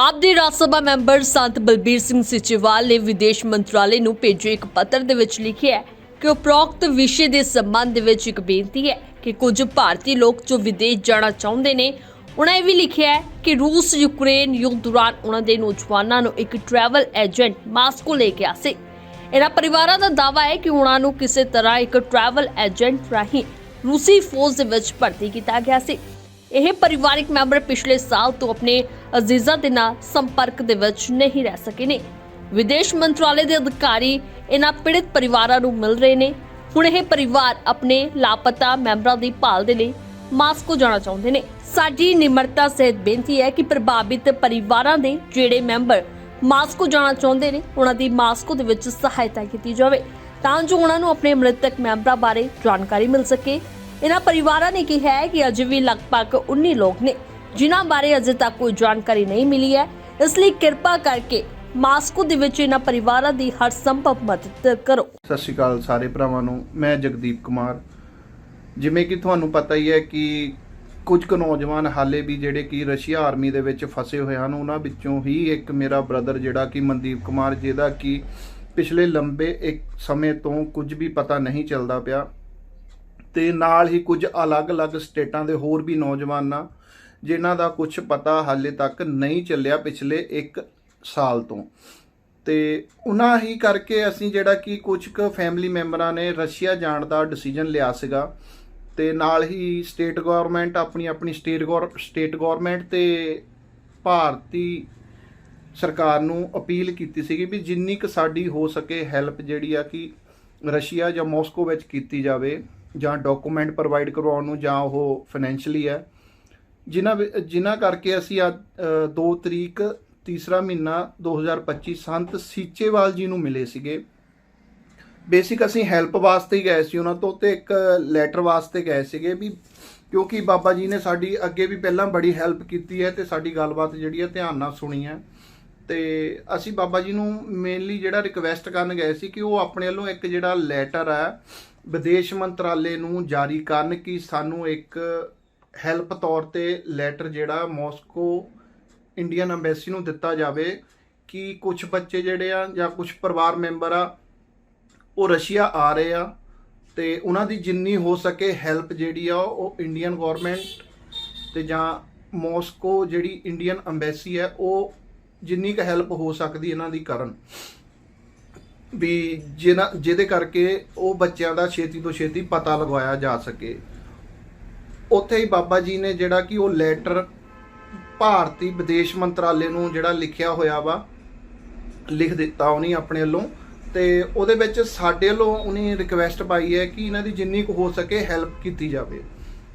ਆਪ ਦੇ ਰਾਜ ਸਭਾ ਮੈਂਬਰ ਸੰਤ ਬਲਬੀਰ ਸਿੰਘ ਸਿਚੇਵਾਲ ਨੇ ਵਿਦੇਸ਼ ਮੰਤਰਾਲੇ ਨੂੰ ਭੇਜੇ ਇੱਕ ਪੱਤਰ ਦੇ ਵਿੱਚ ਲਿਖਿਆ ਹੈ ਕਿ ਉਪਰੋਕਤ ਵਿਸ਼ੇ ਦੇ ਸੰਬੰਧ ਵਿੱਚ ਇੱਕ ਬੇਨਤੀ ਹੈ ਕਿ ਕੁਝ ਭਾਰਤੀ ਲੋਕ ਜੋ ਵਿਦੇਸ਼ ਜਾਣਾ ਚਾਹੁੰਦੇ ਨੇ, ਉਹਨਾਂ ਇਹ ਵੀ ਲਿਖਿਆ ਹੈ ਕਿ ਰੂਸ, ਯੂਕਰੇਨ ਯੁੱਧ ਦੌਰਾਨ ਉਹਨਾਂ ਦੇ ਨੌਜਵਾਨਾਂ ਨੂੰ ਇੱਕ ਟਰੈਵਲ ਏਜੰਟ ਮਾਸਕੋ ਲੈ ਕੇ ਆਇਆ ਇਹਨਾਂ ਪਰਿਵਾਰਾਂ ਦਾ ਦਾਅਵਾ ਹੈ ਕਿ ਉਹਨਾਂ ਨੂੰ ਕਿਸੇ ਤਰ੍ਹਾਂ ਇੱਕ ਟਰੈਵਲ ਏਜੰਟ ਰਾਹੀਂ ਰੂਸੀ ਫੌਜ ਦੇ ਵਿੱਚ ਭਰਤੀ ਕੀਤਾ ਗਿਆ ਸੀ। ਇਹ ਪਰਿਵਾਰਕ ਮੈਂਬਰ ਪਿਛਲੇ ਸਾਲ ਤੋਂ ਆਪਣੇ ਅਜ਼ੀਜ਼ਾਂ ਦੇ ਨਾਲ ਸੰਪਰਕ ਦੇ ਵਿੱਚ ਨਹੀਂ ਰਹਿ ਸਕੇ ਨੇ। ਵਿਦੇਸ਼ ਮੰਤਰਾਲੇ ਦੇ ਅਧਿਕਾਰੀ ਇਹਨਾਂ ਪੀੜਤ ਪਰਿਵਾਰਾਂ ਨੂੰ ਮਿਲ ਰਹੇ ਨੇ। ਹੁਣ ਇਹ ਪਰਿਵਾਰ ਆਪਣੇ ਲਾਪਤਾ ਮੈਂਬਰਾਂ ਦੀ ਭਾਲ ਦੇ ਲਈ ਮਾਸਕੋ ਜਾਣਾ ਚਾਹੁੰਦੇ ਨੇ। ਸਾਡੀ ਨਿਮਰਤਾ ਸਹਿਤ ਬੇਨਤੀ ਹੈ ਕਿ ਪ੍ਰਭਾਵਿਤ ਪਰਿਵਾਰਾਂ ਦੇ ਜਿਹੜੇ ਮੈਂਬਰ ਮਾਸਕੋ ਜਾਣਾ ਚਾਹੁੰਦੇ ਨੇ, ਉਹਨਾਂ ਦੀ ਮਾਸਕੋ ਦੇ ਵਿੱਚ ਸਹਾਇਤਾ ਕੀਤੀ ਜਾਵੇ ਤਾਂ ਜੋ ਉਹਨਾਂ ਨੂੰ ਆਪਣੇ ਮ੍ਰਿਤਕ ਮੈਂਬਰਾਂ ਬਾਰੇ ਜਾਣਕਾਰੀ ਮਿਲ ਸਕੇ। ਇਹਨਾਂ ਪਰਿਵਾਰਾਂ ਨੇ ਕਿਹਾ ਹੈ ਕਿ ਅਜੇ ਵੀ ਲਗਭਗ 19 ਲੋਕ ਨੇ, ਜਿਨ੍ਹਾਂ ਬਾਰੇ ਅਜੇ ਤੱਕ ਕੋਈ ਜਾਣਕਾਰੀ ਨਹੀਂ ਮਿਲੀ ਹੈ। ਇਸ ਲਈ ਕਿਰਪਾ ਕਰਕੇ ਮਾਸਕੋ ਦੇ ਵਿੱਚ ਇਹਨਾਂ ਪਰਿਵਾਰਾਂ ਦੀ ਹਰ ਸੰਭਵ ਮਦਦ ਕਰੋ। ਸਤਿ ਸ਼੍ਰੀ ਅਕਾਲ ਸਾਰੇ ਭਰਾਵਾਂ ਨੂੰ, ਮੈਂ ਜਗਦੀਪ ਕੁਮਾਰ। ਜਿਵੇਂ ਕਿ ਤੁਹਾਨੂੰ ਪਤਾ ਹੀ ਹੈ ਕਿ ਕੁਝ ਕੁ ਨੌਜਵਾਨ ਹਾਲੇ ਵੀ ਜਿਹੜੇ ਕਿ ਰਸ਼ੀਆ ਆਰਮੀ ਦੇ ਵਿੱਚ ਫਸੇ ਹੋਏ ਹਨ, ਉਹਨਾਂ ਵਿੱਚੋਂ ਹੀ ਇੱਕ ਮੇਰਾ ਬ੍ਰਦਰ ਜਿਹੜਾ ਕਿ ਮਨਦੀਪ ਕੁਮਾਰ ਜਿਹਦਾ ਕਿ ਪਿਛਲੇ ਲੰਬੇ ਇੱਕ ਸਮੇਂ ਤੋਂ ਕੁਝ ਵੀ ਪਤਾ ਨਹੀਂ ਚੱਲਦਾ ਪਿਆ। ਤੇ ਨਾਲ ਹੀ ਕੁਝ ਅਲੱਗ-ਅਲੱਗ ਸਟੇਟਾਂ ਦੇ ਹੋਰ ਵੀ ਨੌਜਵਾਨਾਂ, ਜਿਨ੍ਹਾਂ ਦਾ ਕੁਝ ਪਤਾ ਹਾਲੇ ਤੱਕ ਨਹੀਂ ਚੱਲਿਆ ਪਿਛਲੇ 1 ਸਾਲ ਤੋਂ। ਤੇ ਉਹਨਾਂ ਹੀ ਕਰਕੇ ਅਸੀਂ ਜਿਹੜਾ ਕਿ ਕੁਝ ਕੁ ਫੈਮਿਲੀ ਮੈਂਬਰਾਂ ਨੇ ਰਸ਼ੀਆ ਜਾਣ ਦਾ ਡਿਸੀਜਨ ਲਿਆ ਸੀਗਾ। ਤੇ ਨਾਲ ਹੀ ਸਟੇਟ ਗਵਰਨਮੈਂਟ ਆਪਣੀ ਆਪਣੀ ਸਟੇਟ ਗੌਰ ਸਟੇਟ ਗਵਰਨਮੈਂਟ ਤੇ ਭਾਰਤੀ ਸਰਕਾਰ ਨੂੰ ਅਪੀਲ ਕੀਤੀ ਸੀਗੀ ਵੀ ਜਿੰਨੀ ਕੁ ਸਾਡੀ ਹੋ ਸਕੇ ਹੈਲਪ ਜਿਹੜੀ ਆ ਕਿ ਰਸ਼ੀਆ ਜਾਂ ਮਾਸਕੋ ਵਿੱਚ ਕੀਤੀ ਜਾਵੇ। ਜਾਂ ਡਾਕੂਮੈਂਟ ਪ੍ਰੋਵਾਈਡ ਕਰਵਾਉਣ ਨੂੰ ਜਾਂ ਉਹ ਫਾਈਨੈਂਸ਼ਲੀ ਹੈ। ਜਿਨ੍ਹਾਂ ਵਿ- ਜਿਨ੍ਹਾਂ ਕਰਕੇ ਅਸੀਂ ਅੱਜ 2 ਤਰੀਕ, ਤੀਸਰਾ ਮਹੀਨਾ 2025 ਸੰਤ ਸੀਚੇਵਾਲ ਜੀ ਨੂੰ ਮਿਲੇ ਸੀਗੇ। ਬੇਸਿਕ ਅਸੀਂ ਹੈਲਪ ਵਾਸਤੇ ਹੀ ਗਏ ਸੀ ਉਹਨਾਂ ਤੋਂ ਤੇ ਇੱਕ ਲੈਟਰ ਵਾਸਤੇ ਗਏ ਸੀਗੇ ਵੀ ਕਿਉਂਕਿ ਬਾਬਾ ਜੀ ਨੇ ਸਾਡੀ ਅੱਗੇ ਵੀ ਪਹਿਲਾਂ ਬੜੀ ਹੈਲਪ ਕੀਤੀ ਹੈ ਤੇ ਸਾਡੀ ਗੱਲਬਾਤ ਜਿਹੜੀ ਹੈ ਧਿਆਨ ਨਾਲ ਸੁਣੀ ਹੈ। ਤੇ ਅਸੀਂ ਬਾਬਾ ਜੀ ਨੂੰ ਮੇਨਲੀ ਜਿਹੜਾ ਰਿਕਵੈਸਟ ਕਰਨ ਗਏ ਸੀ ਕਿ ਉਹ ਆਪਣੇ ਵੱਲੋਂ ਇੱਕ ਜਿਹੜਾ ਲੈਟਰ ਆ, ਵਿਦੇਸ਼ ਮੰਤਰਾਲੇ ਨੂੰ ਜਾਰੀ ਕਰਨ ਕਿ ਸਾਨੂੰ ਇੱਕ ਹੈਲਪ ਤੌਰ ਤੇ ਲੈਟਰ ਜਿਹੜਾ ਮਾਸਕੋ ਇੰਡੀਅਨ ਐਮਬੈਸੀ ਨੂੰ ਦਿੱਤਾ ਜਾਵੇ ਕਿ ਕੁਝ ਬੱਚੇ ਜਿਹੜੇ ਆ ਜਾਂ ਕੁਝ ਪਰਿਵਾਰ ਮੈਂਬਰ ਆ, ਉਹ ਰਸ਼ੀਆ ਆ ਰਹੇ ਆ ਤੇ ਉਹਨਾਂ ਦੀ ਜਿੰਨੀ ਹੋ ਸਕੇ ਹੈਲਪ ਜਿਹੜੀ ਆ ਉਹ ਇੰਡੀਅਨ ਗਵਰਨਮੈਂਟ ਤੇ ਜਾਂ ਮਾਸਕੋ ਜਿਹੜੀ ਇੰਡੀਅਨ ਐਮਬੈਸੀ ਹੈ, ਉਹ ਜਿੰਨੀ ਕੁ ਹੈਲਪ ਹੋ ਸਕਦੀ ਇਹਨਾਂ ਦੀ ਕਰਨ। ਵੀ ਜਿਹਨਾਂ ਜਿਹਦੇ ਕਰਕੇ ਉਹ ਬੱਚਿਆਂ ਦਾ ਛੇਤੀ ਤੋਂ ਛੇਤੀ ਪਤਾ ਲਗਵਾਇਆ ਜਾ ਸਕੇ। ਉੱਥੇ ਹੀ ਬਾਬਾ ਜੀ ਨੇ ਜਿਹੜਾ ਕਿ ਉਹ ਲੈਟਰ ਭਾਰਤੀ ਵਿਦੇਸ਼ ਮੰਤਰਾਲੇ ਨੂੰ ਜਿਹੜਾ ਲਿਖਿਆ ਹੋਇਆ ਵਾ, ਲਿਖ ਦਿੱਤਾ ਉਹਨੇ ਆਪਣੇ ਵੱਲੋਂ। ਤੇ ਉਹਦੇ ਵਿੱਚ ਸਾਡੇ ਵੱਲੋਂ ਉਹਨੇ ਰਿਕਵੈਸਟ ਪਾਈ ਹੈ ਕਿ ਇਹਨਾਂ ਦੀ ਜਿੰਨੀ ਕੁ ਹੋ ਸਕੇ ਹੈਲਪ ਕੀਤੀ ਜਾਵੇ।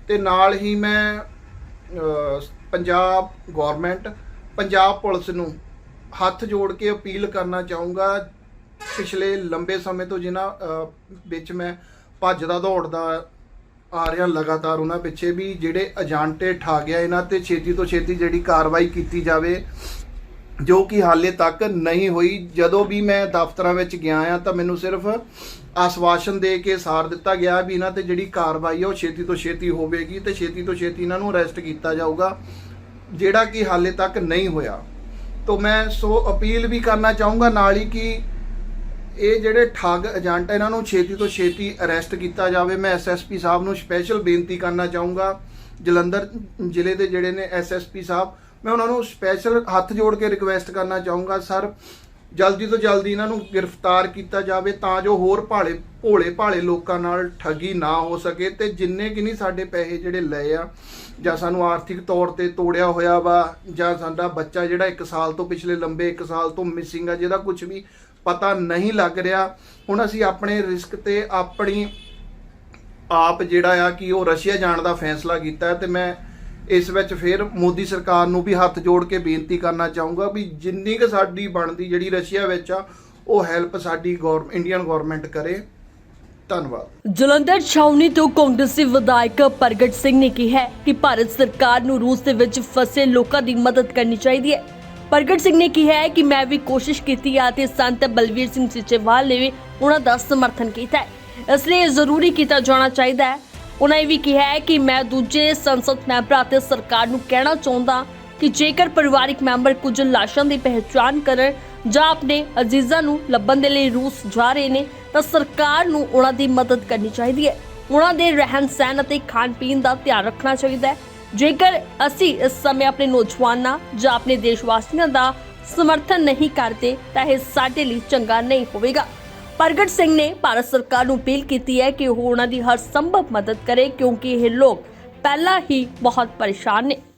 ਤੇ ਨਾਲ ਹੀ ਮੈਂ ਪੰਜਾਬ ਗਵਰਨਮੈਂਟ ਪੰਜਾਬ ਪੁਲਿਸ ਨੂੰ ਹੱਥ ਜੋੜ ਕੇ ਅਪੀਲ ਕਰਨਾ ਚਾਹੂੰਗਾ। ਪਿਛਲੇ ਲੰਬੇ ਸਮੇਂ ਤੋਂ ਜਿਨ੍ਹਾਂ ਵਿੱਚ ਮੈਂ ਭੱਜਦਾ ਦੌੜਦਾ ਆ ਰਿਹਾ ਲਗਾਤਾਰ ਉਹਨਾਂ ਪਿੱਛੇ ਵੀ ਜਿਹੜੇ ਏਜੰਟੇ ਠਾ ਗਿਆ ਇਹਨਾਂ ਤੇ ਛੇਤੀ ਤੋਂ ਛੇਤੀ ਜਿਹੜੀ ਕਾਰਵਾਈ ਕੀਤੀ ਜਾਵੇ, ਜੋ ਕਿ ਹਾਲੇ ਤੱਕ ਨਹੀਂ ਹੋਈ। ਜਦੋਂ ਵੀ ਮੈਂ ਦਫ਼ਤਰਾਂ ਵਿੱਚ ਗਿਆ ਆ ਤਾਂ ਮੈਨੂੰ ਸਿਰਫ ਆਸਵਾਸ਼ਨ ਦੇ ਕੇ ਸਾਰ ਦਿੱਤਾ ਗਿਆ ਵੀ ਇਹਨਾਂ ਤੇ ਜਿਹੜੀ ਕਾਰਵਾਈ ਹੈ ਉਹ ਛੇਤੀ ਤੋਂ ਛੇਤੀ ਹੋਵੇਗੀ ਤੇ ਛੇਤੀ ਤੋਂ ਛੇਤੀ ਇਹਨਾਂ ਨੂੰ ਅਰੈਸਟ ਕੀਤਾ ਜਾਊਗਾ। ਜਿਹੜਾ ਕਿ ਹਾਲੇ ਤੱਕ ਨਹੀਂ ਹੋਇਆ। ਤੋਂ ਮੈਂ ਸੋ ਅਪੀਲ ਵੀ ਕਰਨਾ ਚਾਹੂੰਗਾ ਨਾਲ ਹੀ ਕਿ ਇਹ ਜਿਹੜੇ ਠੱਗ ਏਜੰਟ ਇਹਨਾਂ ਨੂੰ ਛੇਤੀ ਤੋਂ ਛੇਤੀ ਅਰੈਸਟ ਕੀਤਾ ਜਾਵੇ। ਮੈਂ ਐਸਐਸਪੀ ਸਾਹਿਬ ਨੂੰ ਸਪੈਸ਼ਲ ਬੇਨਤੀ ਕਰਨਾ ਚਾਹੂੰਗਾ। ਜਲੰਧਰ ਜ਼ਿਲ੍ਹੇ ਦੇ ਜਿਹੜੇ ਨੇ ਐਸਐਸਪੀ ਸਾਹਿਬ, ਮੈਂ ਉਹਨਾਂ ਨੂੰ ਸਪੈਸ਼ਲ ਹੱਥ ਜੋੜ ਕੇ ਰਿਕਵੈਸਟ ਕਰਨਾ ਚਾਹੂੰਗਾ ਸਰ ਜਲਦੀ ਤੋਂ ਜਲਦੀ ਇਹਨਾਂ ਨੂੰ ਗ੍ਰਿਫਤਾਰ ਕੀਤਾ ਜਾਵੇ ਤਾਂ ਜੋ ਹੋਰ ਭਾਲੇ ਭੋਲੇ ਭਾਲੇ ਲੋਕਾਂ ਨਾਲ ਠੱਗੀ ਨਾ ਹੋ ਸਕੇ ਤੇ ਜਿੰਨੇ ਕਿ ਨਹੀਂ ਸਾਡੇ ਪੈਸੇ ਜਿਹੜੇ ਲਏ ਆ, ਜਾਂ ਸਾਨੂੰ ਆਰਥਿਕ ਤੌਰ ਤੇ ਤੋੜਿਆ ਹੋਇਆ ਵਾ, ਜਾਂ ਸਾਡਾ ਬੱਚਾ ਜਿਹੜਾ 1 ਸਾਲ ਤੋਂ ਪਿਛਲੇ ਲੰਬੇ 1 ਸਾਲ ਤੋਂ ਮਿਸਿੰਗ ਆ, ਜਿਹਦਾ ਕੁਝ ਵੀ ਪਤਾ ਨਹੀਂ ਲੱਗ ਰਿਹਾ, ਹੁਣ ਅਸੀਂ ਆਪਣੇ ਰਿਸਕ ਤੇ ਆਪਣੀ ਆਪ ਜਿਹੜਾ ਆ ਕਿ ਉਹ ਰਸ਼ੀਆ ਜਾਣ ਦਾ ਫੈਸਲਾ ਕੀਤਾ ਹੈ ਤੇ ਮੈਂ ਇਸ ਵਿੱਚ ਫਿਰ ਮੋਦੀ ਸਰਕਾਰ ਨੂੰ ਵੀ ਹੱਥ ਜੋੜ ਕੇ ਬੇਨਤੀ ਕਰਨਾ ਚਾਹੂੰਗਾ ਵੀ ਜਿੰਨੀ ਕੁ ਸਾਡੀ ਬਣਦੀ ਜਿਹੜੀ ਰਸ਼ੀਆ ਵਿੱਚ ਆ, ਉਹ ਹੈਲਪ ਸਾਡੀ ਇੰਡੀਅਨ ਗਵਰਨਮੈਂਟ ਕਰੇ। ਧੰਨਵਾਦ। ਜਲੰਧਰ ਛਾਉਣੀ ਤੋਂ ਕਾਂਗਰਸੀ ਵਿਧਾਇਕ ਪ੍ਰਗਟ ਸਿੰਘ ਨੇ ਕਿਹਾ ਕਿ ਭਾਰਤ ਸਰਕਾਰ ਨੂੰ ਰੂਸ ਦੇ ਵਿੱਚ ਫਸੇ ਲੋਕਾਂ ਦੀ ਮਦਦ ਕਰਨੀ ਚਾਹੀਦੀ ਹੈ। ਪ੍ਰਗਟ ਸਿੰਘ ਨੇ ਕਿਹਾ ਹੈ ਕਿ ਮੈਂ ਵੀ ਕੋਸ਼ਿਸ਼ ਕੀਤੀ ਆ ਤੇ ਸੰਤ ਬਲਵੀਰ ਸਿੰਘ ਸਿਚੇਵਾਲ ਨੇ ਵੀ ਉਹਨਾਂ ਦਾ ਸਮਰਥਨ ਕੀਤਾ ਹੈ। ਇਸ ਲਈ ਇਹ ਜ਼ਰੂਰੀ ਕੀਤਾ ਜਾਣਾ ਚਾਹੀਦਾ ਹੈ ਉਹਨਾਂ ਇਹ ਵੀ ਕਿਹਾ ਹੈ ਕਿ ਮੈਂ ਦੂਜੇ ਸੰਸਦ ਮੈਂਬਰਾਂ ਅਤੇ ਸਰਕਾਰ ਨੂੰ ਕਹਿਣਾ ਚਾਹੁੰਦਾ ਕਿ ਜੇਕਰ ਪਰਿਵਾਰਕ ਮੈਂਬਰ ਕੁਝ ਲਾਸ਼ਾਂ ਦੀ ਪਹਿਚਾਣ ਕਰਨ ਜਾਂ ਆਪਣੇ ਅਜ਼ੀਜ਼ਾਂ ਨੂੰ ਲੱਭਣ ਦੇ ਲਈ ਰੂਸ ਜਾ ਰਹੇ ਨੇ, ਤਾਂ ਸਰਕਾਰ ਨੂੰ ਉਹਨਾਂ ਦੀ ਮਦਦ ਕਰਨੀ ਚਾਹੀਦੀ ਹੈ। ਉਹਨਾਂ ਦੇ ਰਹਿਣ ਸਹਿਣ ਅਤੇ ਖਾਣ ਪੀਣ ਦਾ ਧਿਆਨ ਰੱਖਣਾ ਚਾਹੀਦਾ ਹੈ। ਜੇਕਰ ਅਸੀਂ ਇਸ ਸਮੇਂ ਆਪਣੇ ਨੌਜਵਾਨਾਂ ਜਾਂ ਆਪਣੇ ਦੇਸ਼ ਵਾਸੀਆਂ ਦਾ ਸਮਰਥਨ ਨਹੀਂ ਕਰਦੇ, ਤਾਂ ਇਹ ਸਾਡੇ ਲਈ ਚੰਗਾ ਨਹੀਂ ਹੋਵੇਗਾ। ਪ੍ਰਗਟ ਸਿੰਘ ਨੇ ਭਾਰਤ ਸਰਕਾਰ ਨੂੰ ਅਪੀਲ ਕੀਤੀ ਹੈ ਕਿ ਉਹ ਉਹਨਾਂ ਦੀ ਹਰ ਸੰਭਵ ਮਦਦ ਕਰੇ, ਕਿਉਂਕਿ ਇਹ ਲੋਕ ਪਹਿਲਾਂ ਹੀ ਬਹੁਤ ਪਰੇਸ਼ਾਨ ਨੇ।